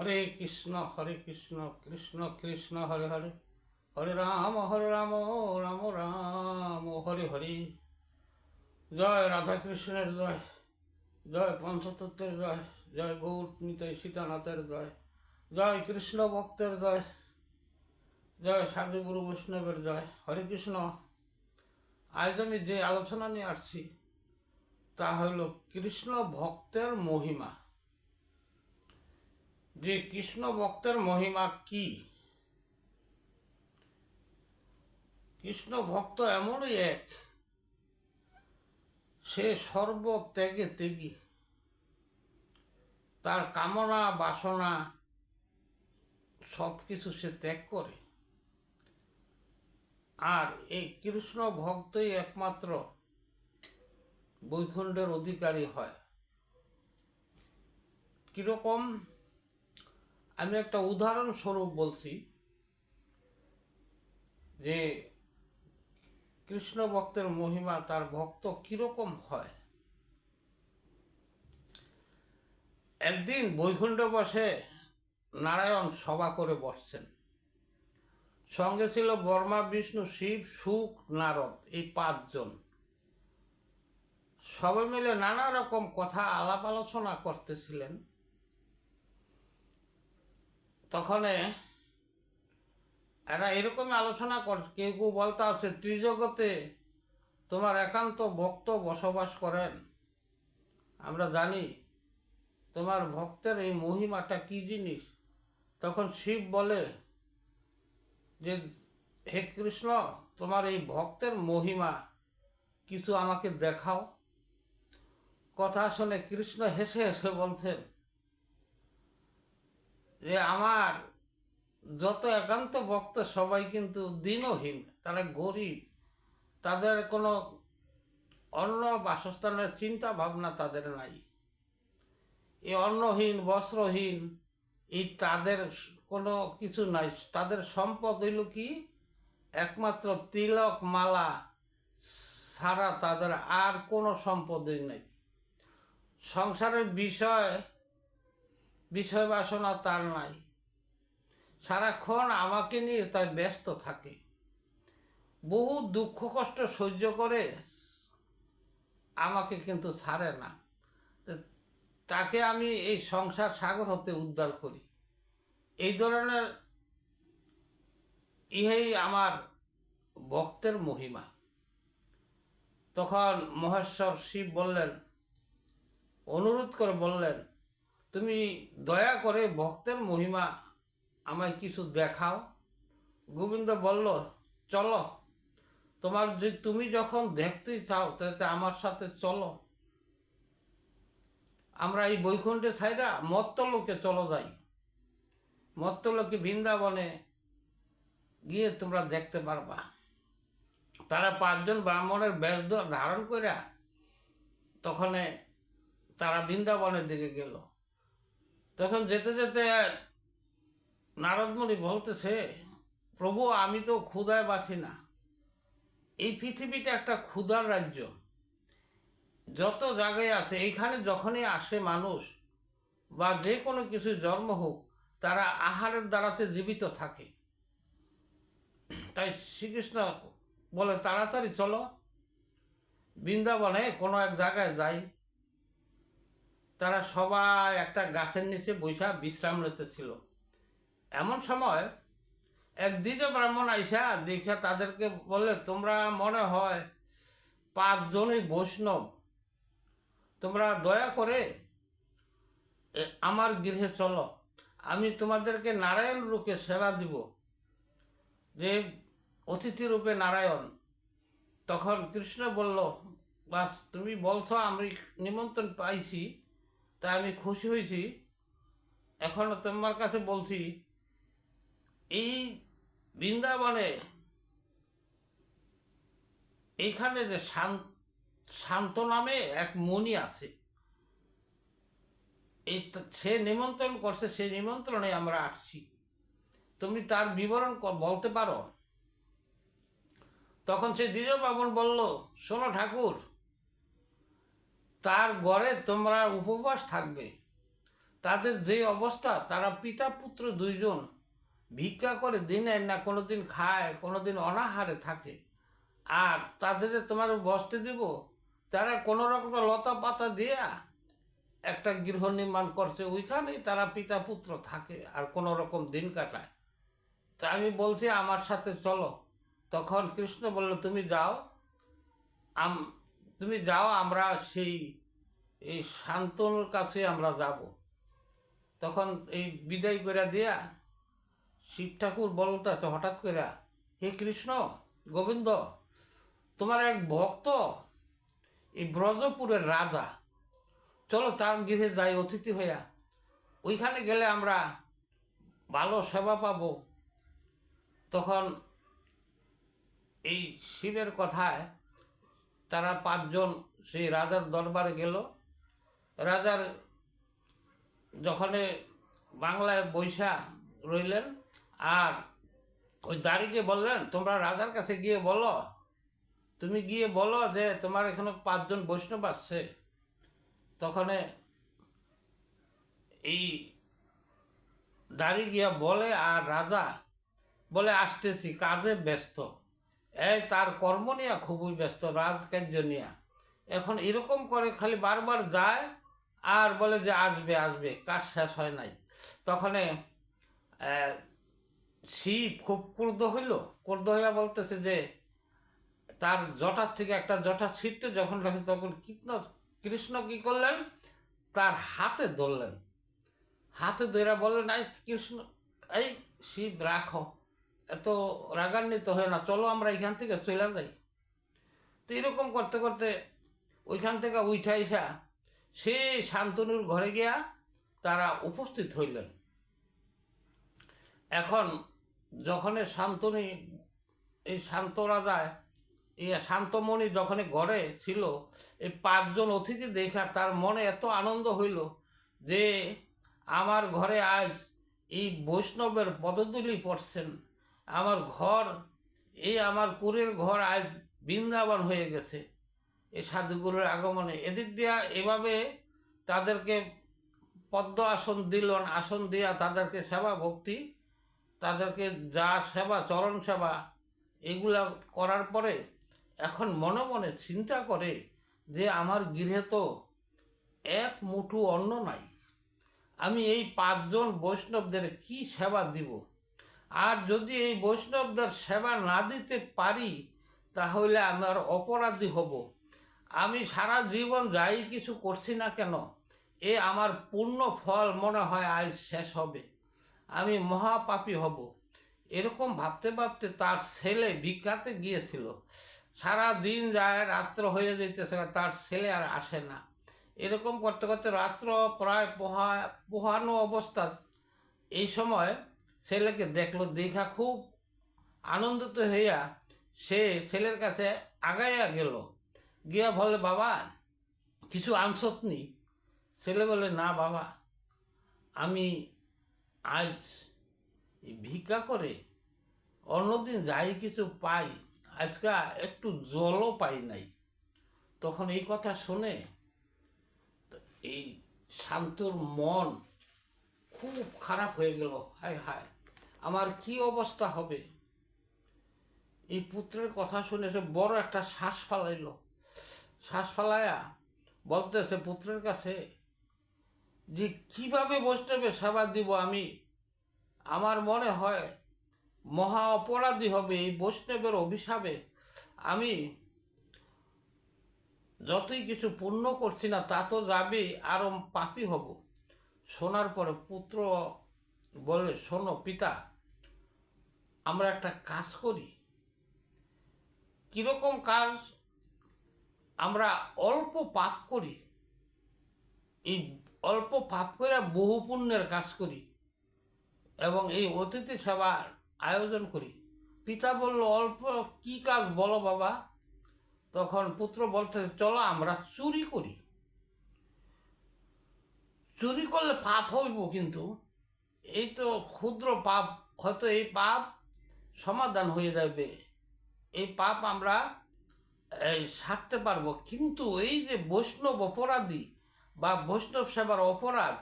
হরে কৃষ্ণ হরে কৃষ্ণ কৃষ্ণ কৃষ্ণ, হরে হরে। হরে রাম হরে রাম রাম রাম, হরে হরে। জয় রাধা কৃষ্ণের জয় জয় পঞ্চতত্ত্বের জয় জয় গৌর নিতাই সীতানাথের জয় জয় কৃষ্ণ ভক্তের জয় জয় সাধু গুরু বৈষ্ণবের জয়। হরে কৃষ্ণ। আজ আমি যে আলোচনা নিয়ে আসছি, তা হলো কৃষ্ণ ভক্তের মহিমা। যে কৃষ্ণ ভক্তের মহিমা কি? কৃষ্ণ ভক্ত এমনই এক। সে সর্বত্যাগে ত্যাগী তার কামনা, বাসনা সব কিছু সে ত্যাগ করে। আর এই কৃষ্ণ ভক্তই একমাত্র বৈকুণ্ঠের অধিকারী হয়। কীরকম? আমি একটা উদাহরণস্বরূপ বলছি যে কৃষ্ণ ভক্তের মহিমা তার ভক্ত কীরকম হয়? একদিন বৈকুণ্ঠ বসে নারায়ণ সভা করে বসছেন। সঙ্গে ছিল বর্মা, বিষ্ণু, শিব, সুখ, নারদ, এই পাঁচজন। সবাই মিলে নানা রকম কথা আলাপ আলোচনা করতেছিলেন। তখন এরা এরকমই আলোচনা কর কেউ কেউ বলতে আছে ত্রিজগতে তোমার একান্ত ভক্ত বসবাস করেন। আমরা জানি তোমার ভক্তের এই মহিমাটা কি জিনিস? তখন শিব বলে যে, হে কৃষ্ণ, তোমার এই ভক্তের মহিমা, কিছু আমাকে দেখাও। কথা শুনে কৃষ্ণ হেসে হেসে বলছেন যে আমার যত একান্ত ভক্ত, সবাই কিন্তু দিনহীন, তারা গরিব। তাদের কোনো অন্য বাসস্থানের চিন্তা ভাবনা তাদের নাই। এই অন্নহীন, বস্ত্রহীন, এই তাদের কোনো কিছু নাই। তাদের সম্পদ হইল কি? একমাত্র তিলক মালা ছাড়া তাদের আর কোনো সম্পদই নাই। সংসারের বিষয় বিষয় বাসনা তার নাই। সারাক্ষণ আমাকে নিয়ে তাই ব্যস্ত থাকে। বহু দুঃখ কষ্ট সহ্য করে আমাকে কিন্তু ছাড়ে না। তাকে আমি এই সংসার সাগর হতে উদ্ধার করি। এই ধরনের ইহেই আমার ভক্তের মহিমা। তখন মহেশ্বর শিব বললেন, অনুরোধ করে বললেন তুমি দয়া করে ভক্তের মহিমা আমায় কিছু দেখাও। গোবিন্দ বলল, চলো। তোমার তুমি যখন দেখতে চাও, তাতে আমার সাথে চলো। আমরা এই বৈকুণ্ঠের সাইডা মত্তলোকে চলো যাই। মত্তলোকে বৃন্দাবনে গিয়ে তোমরা দেখতে পারবা। তারা পাঁচজন ব্রাহ্মণের বেশ ধারণ করে তখন তারা বৃন্দাবনের দিকে গেল। তখন যেতে যেতে নারদমণি বলতেছে, প্রভু, আমি তো ক্ষুদায় বাঁচি না। এই পৃথিবীটা একটা ক্ষুধার রাজ্য। যত জায়গায় আছে, এইখানে যখনই আসে মানুষ, বা যে কোনো কিছু জন্ম হোক, তারা আহারের দ্বারাতে জীবিত থাকে। তাই শ্রীকৃষ্ণ বলে, তাড়াতাড়ি চলো। বৃন্দাবনে কোনো এক জায়গায় যাই। তারা সবাই একটা গাছের নিচে বৈশা বিশ্রাম নিতেছিল এমন সময় এক দ্বিজ ব্রাহ্মণ আইসা দেখে তাদেরকে বলে তোমরা মনে হয় পাঁচজনই বৈষ্ণব। তোমরা দয়া করে আমার গৃহে চলো। আমি তোমাদেরকে নারায়ণ রূপে সেবা দিব। যে অতিথি রূপে নারায়ণ। তখন কৃষ্ণ বলল, বাস, তুমি বলছো আমি নিমন্ত্রণ পাইছি। তাই আমি খুশি হয়েছি। এখন তোমার কাছে বলছি, এই বৃন্দাবনে এইখানে যে শান্ত নামে এক মণি আছে। এই সে নিমন্ত্রণ করছে সেই নিমন্ত্রণে আমরা আসছি। তুমি তার বিবরণ বলতে পারো? তখন সে দ্বিজ বামন বলল, শোনো ঠাকুর তার গড়ে তোমরা উপবাস থাকবে। তাদের যে অবস্থা, তারা পিতা পুত্র দুইজন। ভিক্ষা করে দিনে না কোনো দিন খায় কোনো দিন অনাহারে থাকে। আর তাদের তোমার বসতে দিব, তারা কোনো রকম লতা পাতা দিয়া একটা গৃহ নির্মাণ করছে, ওইখানেই তারা পিতা পুত্র থাকে আর কোনো রকম দিন কাটায়। তা আমি বলছি, আমার সাথে চলো। তখন কৃষ্ণ বলল, তুমি যাও। আম তুমি যাও, আমরা সেই, এই শান্তনুর কাছে আমরা যাব। তখন এই বিদায় করে দিয়া শিব ঠাকুর বলতেছে, হঠাৎ করে হে কৃষ্ণ, গোবিন্দ, তোমার এক ভক্ত, এই ব্রজপুরের রাজা। চলো তার গৃহে যাই অতিথি হইয়া। ওইখানে গেলে আমরা ভালো সেবা পাবো। তখন এই শিবের কথায় তারা পাঁচজন, সেই রাজার দরবারে গেল। রাজার যখন বাংলায় বৈশা রইলেন, আর ওই দাড়িকে বললেন, তোমরা রাজার কাছে গিয়ে বলো। তুমি গিয়ে বলো যে তোমার এখানে পাঁচজন বৈষ্ণব আসছে। তখন এই দাড়ি গিয়া বলে, আর রাজা বলে, আসতেছি, কাজে ব্যস্ত। এই তার কর্ম নিয়ে খুবই ব্যস্ত, রাজকার্য নিয়ে। এখন এরকম করে খালি বারবার যায় আর বলে যে আসবে আসবে, কাজ শেষ হয় নাই। তখন শিব খুব ক্রুদ্ধ হইল। ক্রুদ্ধ হইয়া বলতেছে যে, তার জটার থেকে একটা জটা ছিটতে যখন রাখে তখন কৃষ্ণ কৃষ্ণ কি করলেন? তার হাতে ধরলেন। হাতে ধরে বললেন, এই কৃষ্ণ, এই শিব রাখো। এত রাগান্বিত হয় না, চলো আমরা এখান থেকে চলে যাই। তো এরকম করতে করতে ওইখান থেকে উঠা ইসা সে শান্তনুর ঘরে গিয়া তারা উপস্থিত হইলেন। এখন যখন শান্তনী, এই শান্ত রাজায় এই শান্তমণি যখন ঘরে ছিল এই পাঁচজন অতিথি দেখা তার মনে এত আনন্দ হইল যে আমার ঘরে আজ এই বৈষ্ণবের পদতুলি পড়ছেন। আমার ঘর, এই আমার কুরের ঘর আজ বৃন্দাবন হয়ে গেছে। এই সাধুগুরুর আগমনে। এদিক দিয়া এভাবে তাদেরকে পদ্ম আসন দিলেন, আসন দিয়া তাদেরকে সেবা ভক্তি, তাদেরকে যা সেবা, চরণ সেবা, এগুলা করার পরে এখন মনে মনে চিন্তা করে যে আমার গৃহে তো এক মুঠু অন্ন নাই। আমি এই পাঁচজন বৈষ্ণবদের কি সেবা দিব? আর যদি এই বৈষ্ণবদের সেবা না দিতে পারি, তাহলে আমার অপরাধী হব। আমি সারা জীবন যাই কিছু করছি না কেন, এ আমার পূর্ণ ফল মনে হয় আজ শেষ হবে। আমি মহাপাপী হব। এরকম ভাবতে ভাবতে তার ছেলে ভিক্ষাতে গিয়েছিল। সারা দিন যায় রাত্র হয়ে যেতেছে তার ছেলে আর আসে না। এরকম করতে করতে রাত্র প্রায় পোহা, পোহানো অবস্থা। এই সময় ছেলেকে দেখল দেখা খুব আনন্দিত হইয়া সে ছেলের কাছে আগাইয়া গেল। গিয়া বলে, বাবা, কিছু আনসত নি? ছেলে বলে, না বাবা, আমি আজ ভিক্ষা করে অন্যদিন যাই কিছু পাই, আজকে একটু জলও পাই নাই। তখন এই কথা শুনে এই শান্তর মন খুব খারাপ হয়ে গেল। হায় হায়। আমার কি অবস্থা হবে? এই পুত্রের কথা শুনে সে বড় একটা শ্বাস ফালাইল। শ্বাস ফালাইয়া বলতেছে পুত্রের কাছে যে, কীভাবে বৈষ্ণবের সেবা দিব আমি? আমার মনে হয় মহা অপরাধী হবে এই বৈষ্ণবের অভিশাপে। আমি যতই কিছু পূর্ণ করছি না, তা তো যাবে আরও পাপি হব। শোনার পরে পুত্র বলে শোনো পিতা, আমরা একটা কাজ করি। কীরকম কাজ? আমরা অল্প পাপ করি। এই অল্প পাপ করে বহু পুণ্যের কাজ করি এবং এই অতিথি সেবার আয়োজন করি। পিতা বলল, অল্প কি কাজ বলো বাবা? তখন পুত্র বলতে, চলো, আমরা চুরি করি। চুরি করলে পাপ হইব কিন্তু, এই তো ক্ষুদ্র পাপ, হয়তো এই পাপ সমাধান হয়ে যাবে। এই পাপ আমরা সারতে পারব। কিন্তু এই যে বৈষ্ণব অপরাধী বা বৈষ্ণব সেবার অপরাধ,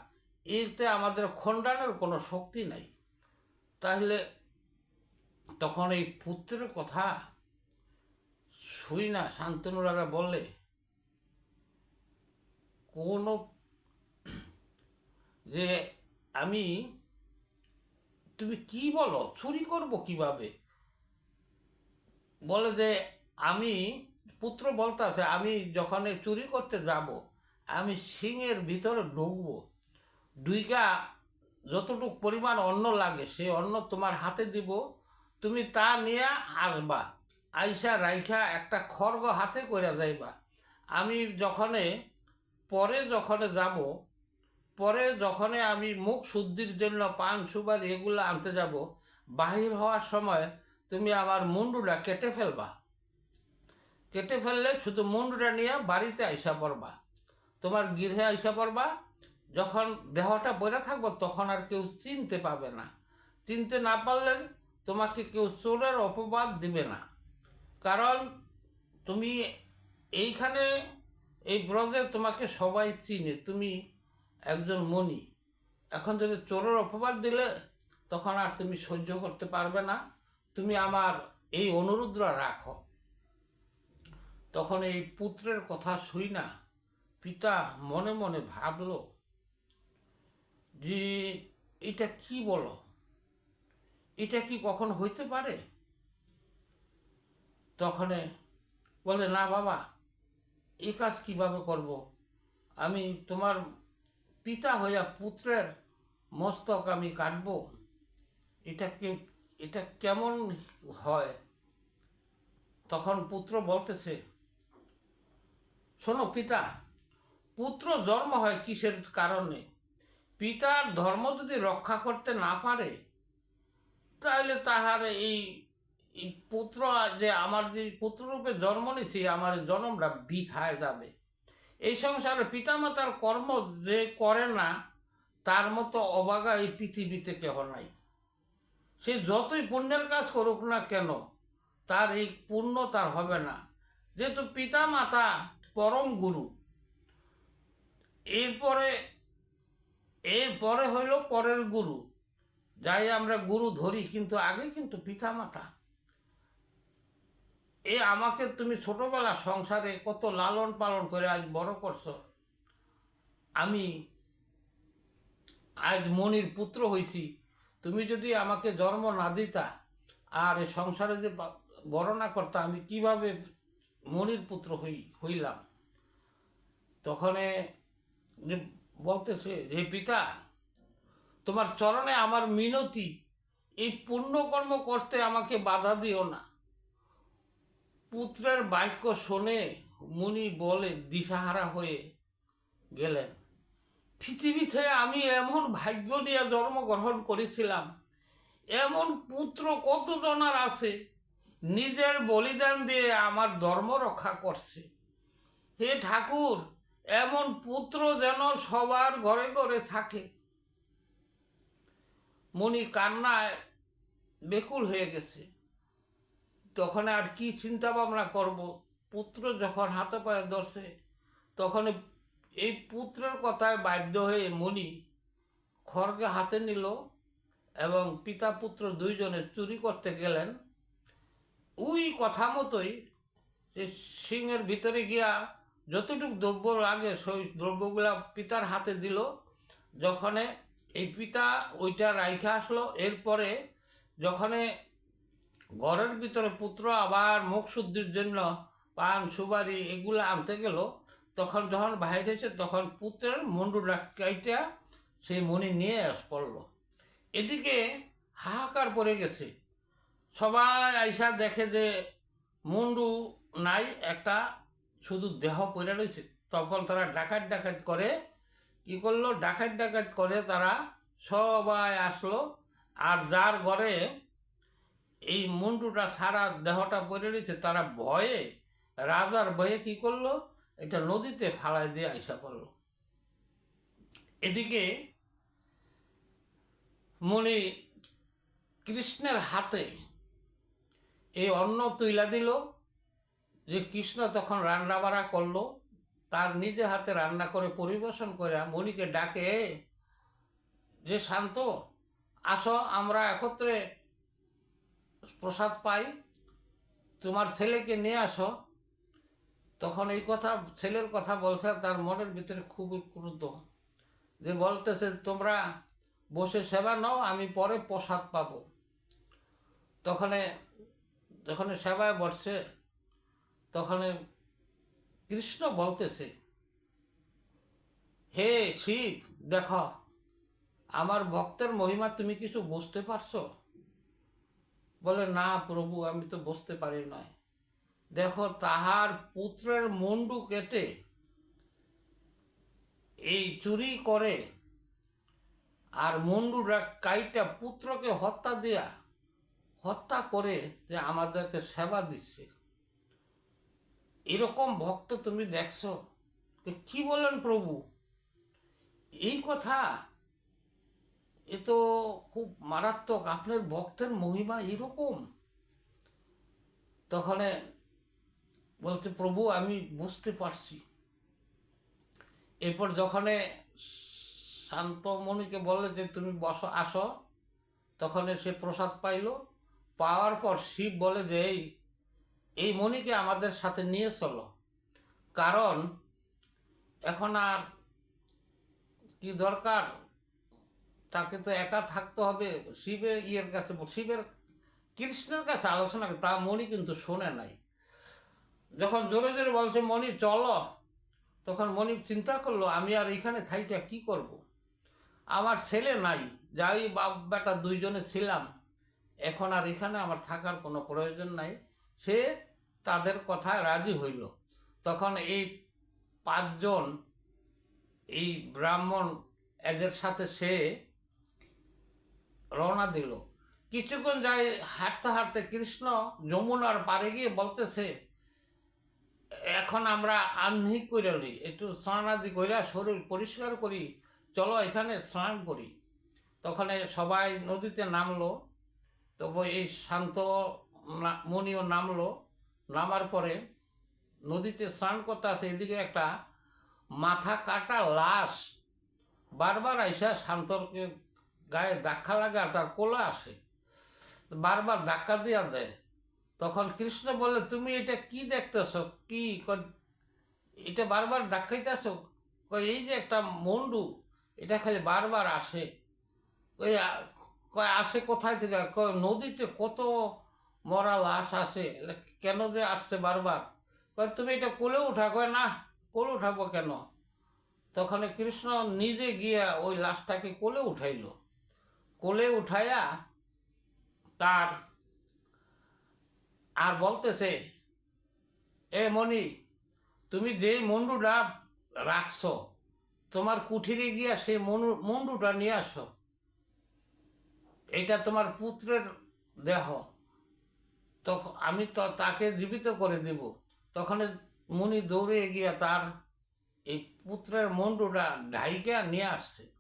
এতে আমাদের খণ্ডানোর কোনো শক্তি নাই। তাহলে তখন এই পুত্রের কথা শুই না, শান্তনুরারা বললে, কোনো যে আমি, তুমি কি বলো? চুরি করব কীভাবে? বলে যে, আমি, পুত্র বলতেছে আমি যখন চুরি করতে যাব, আমি সিংয়ের ভিতরে ঢুকবো। দুইটা যতটুক পরিমাণ অন্ন লাগে সেই অন্ন তোমার হাতে দিব, তুমি তা নিয়ে আসবা। আইসা রাইখা একটা খড়গ হাতে করে যাইবা। আমি যখনে, পরে যখনে যাব পরে যখনে আমি মুখ শুদ্ধির জন্য পান, সুপারি এগুলো আনতে যাব, বাহির হওয়ার সময় তুমি আমার মুন্ডুটা কেটে ফেলবা। কেটে ফেললে শুধু মুন্ডুটা নিয়ে বাড়িতে আইসা পড়বা। তোমার গৃহে আইসা পড়বা। যখন দেহটা বইরা থাকব, তখন আর কেউ চিনতে পাবে না। চিনতে না পারলে তোমাকে কেউ চোরের অপবাদ দিবে না। কারণ তুমি এইখানে, এই ব্রজে তোমাকে সবাই চিনে। তুমি একজন মণি। এখন যদি চোরের অপবাদ দিলে, তখন আর তুমি সহ্য করতে পারবে না। তুমি আমার এই অনুরোধটা রাখো। তখন এই পুত্রের কথা শুই না। পিতা মনে মনে ভাবলো, যে এটা কি বলো? এটা কি কখন হইতে পারে? তখনে বলে, না বাবা, এ কাজ কীভাবে করব? আমি তোমার পিতা হইয়া পুত্রের মস্তক আমি কাটব? এটা কে, এটা কেমন হয়? তখন পুত্র বলতেছে, শোনো পিতা, পুত্র জন্ম হয় কিসের কারণে? পিতার ধর্ম যদি রক্ষা করতে না পারে তাহলে তাহার এই পুত্র যে আমার যে পুত্ররূপে জন্ম নিছি, আমার জন্মটা বৃথায় যাবে। এই সংসারে পিতামাতার কর্ম যে করে না, তার মতো অবাগা এই পৃথিবীতে কেহ নাই। সে যতই পুণ্যের কাজ করুক না কেন, তার এই পুণ্য তার হবে না। যেহেতু পিতা মাতা পরম গুরু, এরপরে এরপরে হইল পরের গুরু। যাই আমরা গুরু ধরি, কিন্তু আগে কিন্তু পিতা মাতা এ আমাকে তুমি ছোটবেলা সংসারে কত লালন পালন করে আজ বড় করছ। আমি আজ মনির পুত্র হইছি। তুমি যদি আমাকে জন্ম না দিতা আর এ সংসারে যে বড় না করতা, আমি কীভাবে মনির পুত্র হই, হইলাম? তখনে যে বলতেছে, হে পিতা, তোমার চরণে আমার মিনতি। এই পুণ্যকর্ম করতে আমাকে বাধা দিও না। পুত্রের বাক্য শোনে মুনি বলে দিশাহারা হয়ে গেলেন, পৃথিবীতে আমি এমন ভাগ্য নিয়ে জন্মগ্রহণ করেছিলাম। এমন পুত্র কতজনার আছে? নিজের বলিদান দিয়ে আমার ধর্ম রক্ষা করছে। হে ঠাকুর, এমন পুত্র যেন সবার ঘরে ঘরে থাকে। মনি কান্নায় বেকুল হয়ে গেছে। তখন আর কি চিন্তা ভাবনা করব? পুত্র যখন হাতে পায়ে ধরছে, তখন এই পুত্রের কথায় বাধ্য হয়ে মনি খড়কে হাতে নিল এবং পিতা পুত্র দুইজনে চুরি করতে গেলেন। ওই কথা মতোই যে সিংহের ভিতরে গিয়া যতটুকু দ্রব্য লাগে, সেই দ্রব্যগুলা পিতার হাতে দিল। যখনে এই পিতা ওইটা রাইখা আসলো, এরপরে যখনে ঘরের ভিতরে পুত্র আবার মুখ শুদ্ধির জন্য পান, সুপারি এগুলো আনতে গেল। তখন যখন বাইরে এসে তখন পুত্রের মুন্ডুটা কাইটা সেই মণি নিয়ে আস পড়ল। এদিকে হাহাকার পড়ে গেছে। সবাই আইসা দেখে যে মুন্ডু নাই, একটা শুধু দেহ পড়ে রয়েছে। তখন তারা ডাকাত ডাকাত করে, কি করল? ডাকাত ডাকাত করে তারা সবাই আসলো। আর যার ঘরে এই মুন্ডুটা সারা দেহটা পড়ে রয়েছে তারা ভয়ে রাজার ভয়ে কি করল? এটা নদীতে ফালাই দিয়ে আইসা পড়ল। এদিকে মণি কৃষ্ণের হাতে এই অন্ন তুইলা দিল যে কৃষ্ণ তখন রান্না বাড়া করল তার নিজে হাতে রান্না করে পরিবেশন করে মণিকে ডাকে "এ, যে শান্ত আসো আমরা একত্রে প্রসাদ পাই, তোমার ছেলেকে নিয়ে আসো। তখন এই কথা, ছেলের কথা বলছে তার মনের ভিতরে খুবই ক্রুদ্ধ। যে বলতেছে, তোমরা বসে সেবা নাও, আমি পরে প্রসাদ পাব। তখন যখন সেবায় বসছে, তখন কৃষ্ণ বলতেছে, হে শিব, দেখো, আমার ভক্তের মহিমা তুমি কিছু বুঝতে পারছ? বলে, না প্রভু, আমি তো বসতে পারি নয় দেখো, তাহার পুত্রের মুন্ডু কেটে এই চুরি করে আর মুন্ডুরা কাইটা পুত্রকে হত্যা দেয়া হত্যা করে যে আমাদেরকে সেবা দিচ্ছে। এরকম ভক্ত তুমি দেখছ? কি বলেন প্রভু? এই কথা এ তো খুব মারাত্মক, আপনার ভক্তের মহিমা এরকম। তখন বলছে, প্রভু, আমি বুঝতে পারছি। এরপর যখন শান্তমণিকে বললে যে, তুমি বসো, আসো। তখন সে প্রসাদ পাইল। পাওয়ার পর শিব বলে যে, এই এই মণিকে আমাদের সাথে নিয়ে চলো। কারণ এখন আর কি দরকার? তাকে তো একা থাকতে হবে। শিবের ইয়ের কাছে শিবের কৃষ্ণের কাছে আলোচনা তা মণি কিন্তু শোনে নাই। যখন জোরে জোরে বলছে, মণি, চলো। তখন মণি চিন্তা করল, আমি আর এখানে থাইটা কি করব। আমার ছেলে নাই, যাই বাপ বেটা দুইজনে ছিলাম। এখন আর এখানে আমার থাকার কোনো প্রয়োজন নাই। সে তাদের কথায় রাজি হইল। তখন এই পাঁচজন, এই ব্রাহ্মণ, এদের সাথে সে রওনা দিল। কিছুক্ষণ যায় হাঁটতে হাঁটতে কৃষ্ণ যমুনার পারে গিয়ে বলতেছে, এখন আমরা আহ্নিক করে লি একটু স্নানাদি কইরা শরীর পরিষ্কার করি, চলো এখানে স্নান করি। তখন সবাই নদীতে নামলো, তবু এই শান্ত মণিও নামলো। নামার পরে নদীতে স্নান করতে আসে এদিকে একটা মাথা কাটা লাশ। বারবার আইসা শান্তরকে গায়ে ধাক্কা লাগে আর তার কোলে আসে। বারবার ধাক্কা দিয়া দেয়। তখন কৃষ্ণ বলে, তুমি এটা কি দেখতেছ? কি এটা বারবার ধাক্কাইতেছ এই যে একটা মন্ডু, এটা খালি বারবার আসে। ওই কয়, আসে কোথায় থেকে? কয়, নদীতে কত মরা লাশ আসে। কেন যে আসছে বারবার? কয়, তুমি এটা কোলে উঠা কয়, না, কোলে উঠাবো কেন? তখন কৃষ্ণ নিজে গিয়া ওই লাশটাকে কোলে উঠাইল। কোলে উঠাইয়া তার আর বলতেছে, এ মণি, তুমি যে মুন্ডুটা রাখছো, তোমার কুঠিরে গিয়া সেই মনু মুন্ডুটা নিয়ে আসো। এটা তোমার পুত্রের দেহ। তখন আমি তো তাকে জীবিত করে দিব। তখন মুনি দৌড়ে গিয়া তার এই পুত্রের মুন্ডুটা ঢাইকা নিয়ে আসছে।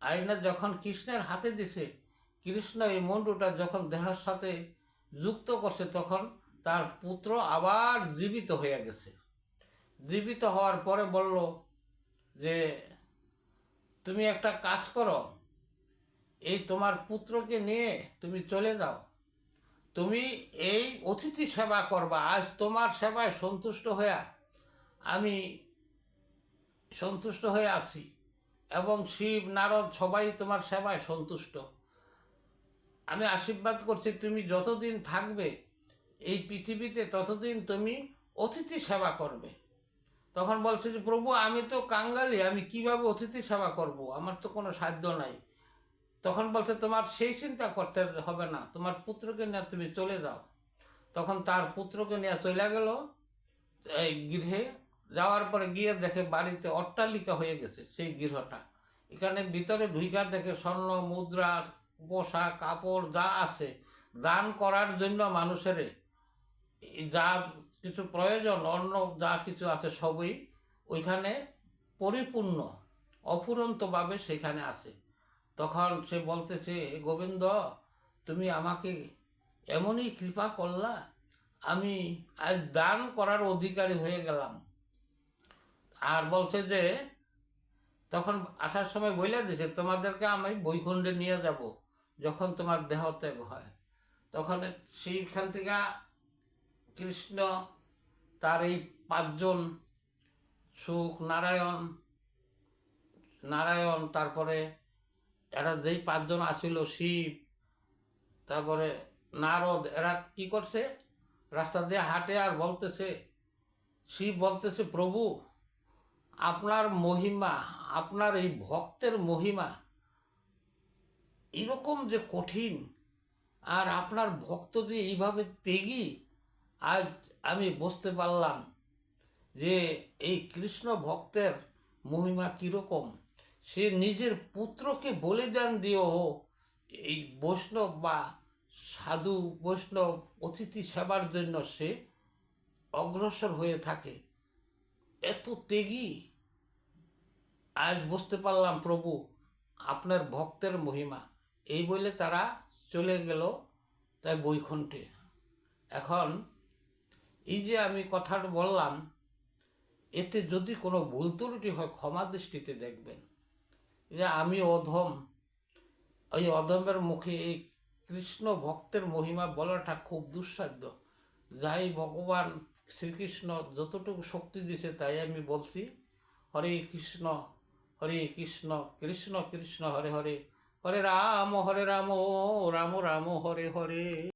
আইনা যখন কৃষ্ণের হাতে দিছে, কৃষ্ণ এই মুন্ডুটা যখন দেহের সাথে যুক্ত করছে, তখন তার পুত্র আবার জীবিত হয়ে গেছে। জীবিত হওয়ার পরে বলল যে, তুমি একটা কাজ করো, এই তোমার পুত্রকে নিয়ে তুমি চলে যাও। তুমি এই অতিথি সেবা করবা, আজ তোমার সেবায় সন্তুষ্ট হইয়া, আমি সন্তুষ্ট হয়ে আছি। এবং শিব, নারদ সবাই তোমার সেবায় সন্তুষ্ট। আমি আশীর্বাদ করছি, তুমি যতদিন থাকবে এই পৃথিবীতে, ততদিন তুমি অতিথি সেবা করবে। তখন বলছে যে, প্রভু, আমি তো কাঙ্গালি, আমি কীভাবে অতিথি সেবা করব? আমার তো কোনো সাধ্য নাই। তখন বলছে, তোমার সেই চিন্তা করতে হবে না, তোমার পুত্রকে নিয়ে তুমি চলে যাও। তখন তার পুত্রকে নিয়ে চলে গেল, এই গৃহে। যাওয়ার পরে গিয়ে দেখে বাড়িতে অট্টালিকা হয়ে গেছে, সেই গৃহটা। এখানে ভিতরে ঢুইকা দেখে স্বর্ণ, মুদ্রা, পোশাক, কাপড় যা আছে, দান করার জন্য মানুষের যা কিছু প্রয়োজন অন্য যা কিছু আছে সবই ওইখানে পরিপূর্ণ, অফুরন্তভাবে সেখানে আছে। তখন সে বলতেছে "হে গোবিন্দ, তুমি আমাকে এমনই কৃপা করলা, আমি আজ দান করার অধিকারী হয়ে গেলাম। আর বলছে যে, তখন আসার সময় বলে দিছে, তোমাদেরকে আমি বৈকুণ্ঠে নিয়ে যাব যখন তোমার দেহ ত্যাগ হয়। তখন সেইখান থেকে কৃষ্ণ তার এই পাঁচজন, সুখ, নারায়ণ নারায়ণ, তারপরে এরা যেই পাঁচজন আসিল, শিব, তারপরে নারদ, এরা কি করছে? রাস্তা দিয়ে হাঁটে আর বলতেছে, শিব বলতেছে, প্রভু আপনার মহিমা, আপনার এই ভক্তের মহিমা এরকম যে কঠিন, আর আপনার ভক্ত যে এইভাবে তেগি, আজ আমি বুঝতে পারলাম যে এই কৃষ্ণ ভক্তের মহিমা কীরকম। সে নিজের পুত্রকে বলিদান দিয়েও এই বৈষ্ণব বা সাধু, বৈষ্ণব অতিথি সেবার জন্য সে অগ্রসর হয়ে থাকে। এত তেগি। আজ বুঝতে পারলাম, প্রভু, আপনার ভক্তের মহিমা। এই বলে তারা চলে গেল তাই বৈকুণ্ঠে। এখন এই যে আমি কথাটা বললাম, এতে যদি কোনো ভুল ত্রুটি হয়, ক্ষমা দৃষ্টিতে দেখবেন। যে আমি অধম, ওই অধমের মুখে এই কৃষ্ণ ভক্তের মহিমা বলাটা খুব দুঃসাধ্য। যাই ভগবান শ্রীকৃষ্ণ যতটুকু শক্তি দিছে তাই আমি বলছি, হরে কৃষ্ণ হরে কৃষ্ণ কৃষ্ণ কৃষ্ণ, হরে হরে হরে রাম হরে রাম রাম রাম, হরে হরে।